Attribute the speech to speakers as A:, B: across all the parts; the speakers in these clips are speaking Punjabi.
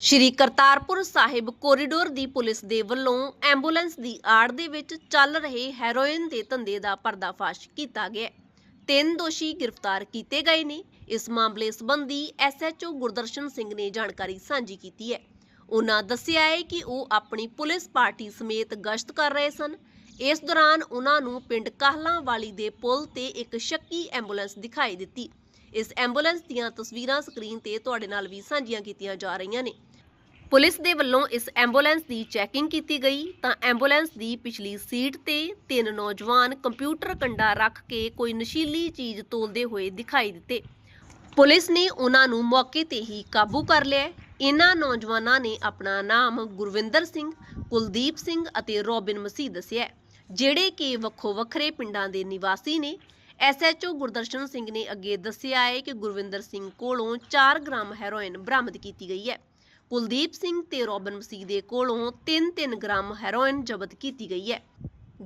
A: ਸ਼੍ਰੀ ਕਰਤਾਰਪੁਰ ਸਾਹਿਬ ਕੋਰੀਡੋਰ ਦੀ ਪੁਲਿਸ ਦੇ ਵੱਲੋਂ ਐਂਬੂਲੈਂਸ ਦੀ ਆੜ ਦੇ ਵਿੱਚ ਚੱਲ ਰਹੇ ਹੈਰੋਇਨ ਦੇ ਧੰਦੇ ਦਾ ਪਰਦਾਫਾਸ਼ ਕੀਤਾ ਗਿਆ ਤਿੰਨ ਦੋਸ਼ੀ ਗ੍ਰਿਫਤਾਰ ਕੀਤੇ ਗਏ ਨੇ। ਇਸ ਮਾਮਲੇ ਸੰਬੰਧੀ ਐਸਐਚਓ ਗੁਰਦਰਸ਼ਨ ਸਿੰਘ ਨੇ ਜਾਣਕਾਰੀ ਸਾਂਝੀ ਕੀਤੀ ਹੈ। ਉਹਨਾਂ ਦੱਸਿਆ ਹੈ ਕਿ ਉਹ ਆਪਣੀ ਪੁਲਿਸ ਪਾਰਟੀ ਸਮੇਤ ਗਸ਼ਤ ਕਰ ਰਹੇ ਸਨ। ਇਸ ਦੌਰਾਨ ਉਹਨਾਂ ਨੂੰ ਪਿੰਡ ਕਾਹਲਾਂ ਵਾਲੀ ਦੇ ਪੁਲ ਤੇ ਇੱਕ ਸ਼ੱਕੀ ਐਂਬੂਲੈਂਸ ਦਿਖਾਈ ਦਿੱਤੀ। ਇਸ ਐਂਬੂਲੈਂਸ ਦੀਆਂ ਤਸਵੀਰਾਂ ਸਕਰੀਨ ਤੇ ਤੁਹਾਡੇ ਨਾਲ ਵੀ ਸਾਂਝੀਆਂ ਕੀਤੀਆਂ ਜਾ ਰਹੀਆਂ ਨੇ। ਪੁਲਿਸ ਦੇ ਵੱਲੋਂ ਇਸ ਐਂਬੂਲੈਂਸ ਦੀ ਚੈਕਿੰਗ ਕੀਤੀ ਗਈ। ਤਾਂ ਐਂਬੂਲੈਂਸ ਦੀ ਪਿਛਲੀ ਸੀਟ ਤੇ ਤਿੰਨ ਨੌਜਵਾਨ ਕੰਪਿਊਟਰ ਕੰਡਾ ਰੱਖ ਕੇ ਕੋਈ ਨਸ਼ੀਲੀ ਚੀਜ਼ ਤੋਲਦੇ ਹੋਏ ਦਿਖਾਈ ਦਿੱਤੇ। ਪੁਲਿਸ ਨੇ ਉਹਨਾਂ ਨੂੰ ਮੌਕੇ ਤੇ ਹੀ ਕਾਬੂ ਕਰ ਲਿਆ। ਇਹਨਾਂ ਨੌਜਵਾਨਾਂ ਨੇ ਆਪਣਾ ਨਾਮ ਗੁਰਵਿੰਦਰ ਸਿੰਘ, ਕੁਲਦੀਪ ਸਿੰਘ ਅਤੇ ਰੋਬਿਨ ਮਸੀਹ ਦੱਸਿਆ ਜਿਹੜੇ ਕਿ ਵੱਖੋ ਵੱਖਰੇ ਪਿੰਡਾਂ ਦੇ ਨਿਵਾਸੀ ਨੇ। ਐਸਐਚਓ ਗੁਰਦਰਸ਼ਨ ਸਿੰਘ ਨੇ ਅੱਗੇ ਦੱਸਿਆ ਹੈ ਕਿ ਗੁਰਵਿੰਦਰ ਸਿੰਘ ਕੋਲੋਂ 4 ਗ੍ਰਾਮ ਹੈਰੋਇਨ ਬਰਾਮਦ ਕੀਤੀ ਗਈ ਹੈ। ਕੁਲਦੀਪ ਸਿੰਘ ਤੇ ਰੋਬਨ ਮਸੀਹ ਦੇ ਕੋਲੋਂ 3-3 ਗ੍ਰਾਮ ਹੈਰੋਇਨ ਜ਼ਬਤ ਕੀਤੀ ਗਈ ਹੈ।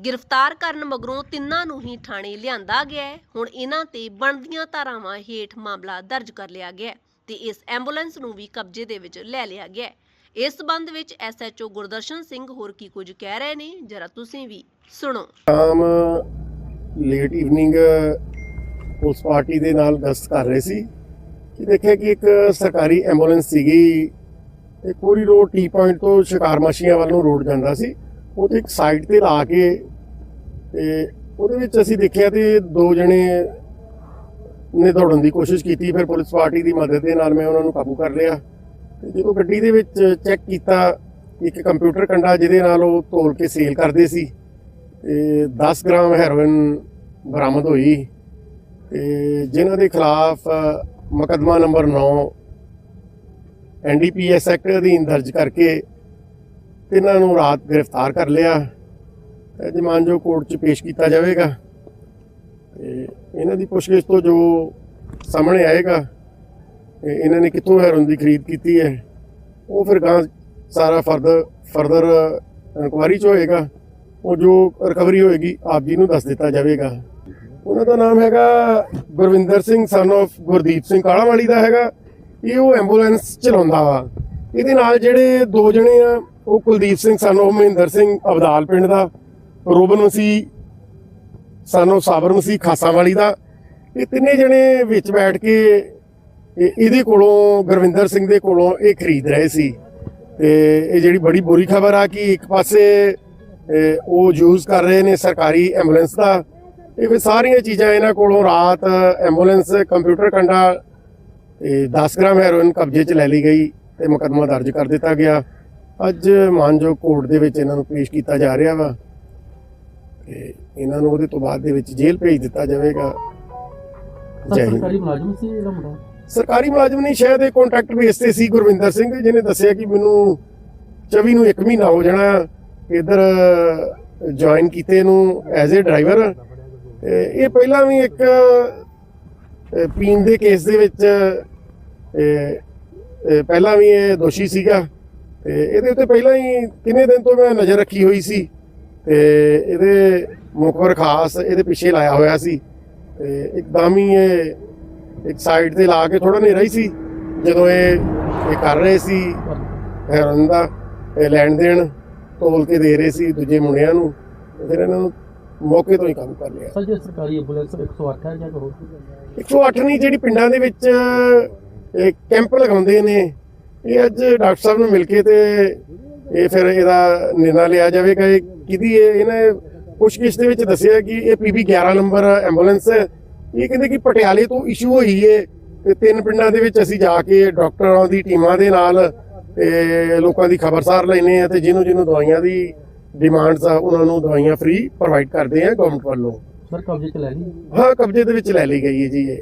A: ਗ੍ਰਿਫਤਾਰ ਕਰਨ ਮਗਰੋਂ ਤਿੰਨਾਂ ਨੂੰ ਹੀ ਥਾਣੇ ਲਿਆਂਦਾ ਗਿਆ ਹੈ। ਹੁਣ ਇਹਨਾਂ ਤੇ ਬਣਦੀਆਂ ਧਾਰਾਵਾਂ ਹੇਠ ਮਾਮਲਾ ਦਰਜ ਕਰ ਲਿਆ ਗਿਆ ਹੈ ਤੇ ਇਸ ਐਂਬੂਲੈਂਸ ਨੂੰ ਵੀ ਕਬਜ਼ੇ ਦੇ ਵਿੱਚ ਲੈ ਲਿਆ ਗਿਆ ਹੈ। ਇਸ ਸਬੰਧ ਵਿੱਚ ਐਸਐਚਓ ਗੁਰਦਰਸ਼ਨ ਸਿੰਘ ਹੋਰ ਕੀ ਕੁਝ ਕਹਿ ਰਹੇ ਨੇ, ਜਰਾ ਤੁਸੀਂ ਵੀ ਸੁਣੋ।
B: ਸ਼ਾਮ ਲੇਟ ਈਵਨਿੰਗ ਪੁਲਿਸ ਪਾਰਟੀ ਦੇ ਨਾਲ ਗਸ਼ਤ ਕਰ ਰਹੇ ਸੀ ਕਿ ਦੇਖਿਆ ਕਿ ਇੱਕ ਸਰਕਾਰੀ ਐਂਬੂਲੈਂਸ ਸੀਗੀ ਤੇ ਕੋਰੀ ਰੋਡ ਟੀ ਪੁਆਇੰਟ ਤੋਂ ਸ਼ਿਕਾਰ ਮਾਸ਼ੀਆਂ ਵੱਲ ਨੂੰ ਰੋਡ ਜਾਂਦਾ ਸੀ। ਉਹ ਤੇ ਇੱਕ ਸਾਈਡ ਤੇ ਲਾ ਕੇ ਤੇ ਉਹਦੇ ਵਿੱਚ ਅਸੀਂ ਦੇਖਿਆ ਤੇ ਦੋ ਜਣੇ ਨੇ ਦੌੜਨ ਦੀ ਕੋਸ਼ਿਸ਼ ਕੀਤੀ, ਫਿਰ ਪੁਲਿਸ ਪਾਰਟੀ ਦੀ ਮਦਦ ਦੇ ਨਾਲ ਮੈਂ ਉਹਨਾਂ ਨੂੰ ਕਾਬੂ ਕਰ ਲਿਆ। ਤੇ ਜਦੋਂ ਗੱਡੀ ਦੇ ਵਿੱਚ ਚੈੱਕ ਕੀਤਾ, ਇੱਕ ਕੰਪਿਊਟਰ ਕੰਡਾ ਜਿਹਦੇ ਨਾਲ ਉਹ ਤੋਲ ਕੇ ਸੇਲ ਕਰਦੇ ਸੀ ਤੇ 10 ਗ੍ਰਾਮ ਹੈਰੋਇਨ ਬਰਾਮਦ ਹੋਈ। ਤੇ ਜਿਨ੍ਹਾਂ ਦੇ ਖਿਲਾਫ ਮੁਕੱਦਮਾ ਨੰਬਰ 9 ਐਨਡੀਪੀਐਸ ਐਕਟ ਅਧੀਨ ਦਰਜ ਕਰਕੇ ਇਹਨਾਂ ਨੂੰ ਰਾਤ ਗ੍ਰਿਫਤਾਰ ਕਰ ਲਿਆ। ਤੇ ਅੱਜ ਕੋਰਟ 'ਚ ਪੇਸ਼ ਕੀਤਾ ਜਾਵੇਗਾ। ਤੇ ਇਹਨਾਂ ਦੀ ਪੁੱਛਗਿੱਛ ਤੋਂ ਜੋ ਸਾਹਮਣੇ ਆਏਗਾ ਤੇ ਇਹਨਾਂ ਨੇ ਕਿੱਥੋਂ ਹੈਰੋਇਨ ਦੀ ਖਰੀਦ ਕੀਤੀ ਹੈ, ਉਹ ਫਿਰ ਗਾਂ ਸਾਰਾ ਫਰਦਰ ਫਰਦਰ ਇਨਕੁਆਰੀ 'ਚ ਹੋਏਗਾ। ਉਹ ਜੋ ਰਿਕਵਰੀ ਹੋਏਗੀ, ਆਪ ਜੀ ਨੂੰ ਦੱਸ ਦਿੱਤਾ ਜਾਵੇਗਾ। ਉਹਨਾਂ ਦਾ ਨਾਮ ਹੈਗਾ ਗੁਰਵਿੰਦਰ ਸਿੰਘ ਸਨ of ਗੁਰਦੀਪ ਸਿੰਘ ਕਾਲਾਵਾਲੀ ਦਾ ਹੈਗਾ। ਇਹ ਉਹ ਐਂਬੂਲੈਂਸ ਚਲਾਉਂਦਾ ਵਾ। ਇਹਦੇ ਨਾਲ ਜਿਹੜੇ ਦੋ ਜਣੇ ਆ, ਉਹ ਕੁਲਦੀਪ ਸਿੰਘ ਸਾਨੂੰ ਮਹਿੰਦਰ ਸਿੰਘ, ਅਬਦਾਲ ਪਿੰਡ ਦਾ, Robin Masih son of Sabar Masih Khasan ਵਾਲੀ ਦਾ। ਇਹ ਤਿੰਨੇ ਜਣੇ ਵਿੱਚ ਬੈਠ ਕੇ ਇਹ- ਇਹਦੇ ਕੋਲੋਂ, ਗੁਰਵਿੰਦਰ ਸਿੰਘ ਦੇ ਕੋਲੋਂ ਇਹ ਖਰੀਦ ਰਹੇ ਸੀ। ਤੇ ਇਹ ਜਿਹੜੀ ਬੜੀ ਬੁਰੀ ਖਬਰ ਆ ਕਿ ਇੱਕ ਪਾਸੇ ਉਹ ਯੂਜ਼ ਕਰ ਰਹੇ ਨੇ ਸਰਕਾਰੀ ਐਂਬੂਲੈਂਸ ਦਾ। ਇਹ ਫਿਰ ਸਾਰੀਆਂ ਚੀਜ਼ਾਂ ਇਹਨਾਂ ਕੋਲੋਂ ਰਾਤ ਐਂਬੂਲੈਂਸ ਕੰਪਿਊਟਰ ਕੰਡਾ ਤੇ 10 ਗ੍ਰਾਮ ਹੈਰੋਇਨ ਕਬਜ਼ੇ 'ਚ ਲੈ ਲਈ ਗਈ ਤੇ ਮੁਕੱਦਮਾ ਦਰਜ ਕਰ ਦਿੱਤਾ ਗਿਆ। ਅੱਜ ਮਾਨਜੋ ਕੋਰਟ ਦੇ ਵਿੱਚ ਇਹਨਾਂ ਨੂੰ ਪੇਸ਼ ਕੀਤਾ ਜਾ ਰਿਹਾ ਵਾ ਤੇ ਇਹਨਾਂ ਨੂੰ ਉਹਦੇ ਤੋਂ ਬਾਅਦ ਦੇ ਵਿੱਚ ਜੇਲ੍ਹ ਭੇਜ ਦਿੱਤਾ ਜਾਵੇਗਾ। ਜੈ ਹਿੰਦ।
C: ਸਰਕਾਰੀ ਮੁਲਾਜ਼ਮ ਸੀ ਇਹਦਾ ਮੁੰਡਾ?
B: ਸਰਕਾਰੀ ਮੁਲਾਜ਼ਮ ਨਹੀਂ ਸ਼ਾਇਦ ਇਹ ਕੰਟਰੈਕਟ ਬੇਸ ਤੇ ਸੀ ਗੁਰਵਿੰਦਰ ਸਿੰਘ ਜਿਹਨੇ ਦੱਸਿਆ ਕਿ ਮੈਨੂੰ 24 ਨੂੰ 1 ਮਹੀਨਾ ਹੋ ਜਾਣਾ ਇਧਰ ਜੁਆਇਨ ਕੀਤੇ ਨੂੰ ਐਜ਼ ਅ ਡਰਾਈਵਰ ਇਹ ਪਹਿਲਾਂ ਵੀ ਇੱਕ ਪੀਣ ਦੇ ਕੇਸ ਦੇ ਵਿੱਚ ਪਹਿਲਾਂ ਵੀ ਇਹ ਦੋਸ਼ੀ ਸੀਗਾ। ਤੇ ਇਹਦੇ ਉੱਤੇ ਪਹਿਲਾਂ ਹੀ ਕਿੰਨੇ ਦਿਨ ਤੋਂ ਮੈਂ ਨਜ਼ਰ ਰੱਖੀ ਹੋਈ ਸੀ। ਤੇ ਇਹਦੇ ਮੁਖਬਰ ਖਾਸ ਇਹਦੇ ਪਿੱਛੇ ਲਾਇਆ ਹੋਇਆ ਸੀ। ਤੇ ਇੱਕਦਮ ਹੀ ਇਹ ਇੱਕ ਸਾਈਡ ਤੇ ਲਾ ਕੇ ਥੋੜਾ ਹਨੇਰਾ ਹੀ ਸੀ। ਜਦੋਂ ਇਹ ਇਹ ਕਰ ਰਹੇ ਸੀ ਹੈਰਨ ਦਾ ਇਹ ਲੈਣ ਦੇਣ ਤੋਲ ਕੇ ਦੇ ਰਹੇ ਸੀ ਦੂਜੇ ਮੁੰਡਿਆਂ ਨੂੰ। ਫਿਰ ਇਹਨਾਂ ਨੂੰ ਮੌਕੇ ਤੋਂ ਹੀ ਕਾਬੂ ਕਰ ਲਿਆ।
C: ਸਰ ਜੇ ਸਰਕਾਰੀ ਐਂਬੂਲੈਂਸ 108 ਹੈ ਜਾਂ ਕੋਈ? ਹੋਰ
B: 108 ਨਹੀਂ ਜਿਹੜੀ ਪਿੰਡਾਂ ਦੇ ਵਿੱਚ ਇਹ ਕੈਂਪ ਲਗਾਉਂਦੇ ਨੇ। ਇਹ ਅੱਜ ਡਾਕਟਰ ਸਾਹਿਬ ਨੂੰ ਮਿਲ ਕੇ ਤੇ ਇਹ ਫਿਰ ਇਹਦਾ ਨਿਰਣਾ ਲਿਆ ਜਾਵੇਗਾ। ਇਹ ਕਿਹਦੀ ਹੈ ਇਹਨੇ ਪੁੱਛਗਿੱਛ ਦੇ ਵਿੱਚ ਦੱਸਿਆ ਕਿ ਇਹ ਪੀਬੀ 11 ਨੰਬਰ ਐਂਬੂਲੈਂਸ ਹੈ। ਇਹ ਕਹਿੰਦੇ ਕਿ ਪਟਿਆਲੇ ਤੋਂ ਇਸ਼ੂ ਹੋਈ ਹੈ ਤੇ ਤਿੰਨ ਪਿੰਡਾਂ ਦੇ ਵਿੱਚ ਅਸੀਂ ਜਾ ਕੇ ਡਾਕਟਰਾਂ ਦੀ ਟੀਮਾਂ ਦੇ ਨਾਲ ਤੇ ਲੋਕਾਂ ਦੀ ਖਬਰਸਾਰ ਲੈਨੇ ਆ ਤੇ ਜਿਹਨੂੰ ਜਿਹਨੂੰ ਦਵਾਈਆਂ ਦੀ ਡਿਮਾਂਡਸ ਆ ਉਹਨਾਂ ਨੂੰ ਦਵਾਈਆਂ ਫ੍ਰੀ ਪ੍ਰੋਵਾਈਡ ਕਰਦੇ ਆ ਗਵਰਨਮੈਂਟ ਵੱਲੋਂ।
C: ਸਰ ਕਬਜ਼ੇ ਚ ਲੈ ਲਈ?
B: ਹਾਂ ਕਬਜ਼ੇ ਦੇ ਵਿੱਚ ਲੈ ਲਈ ਗਈ ਹੈ ਜੀ ਇਹ।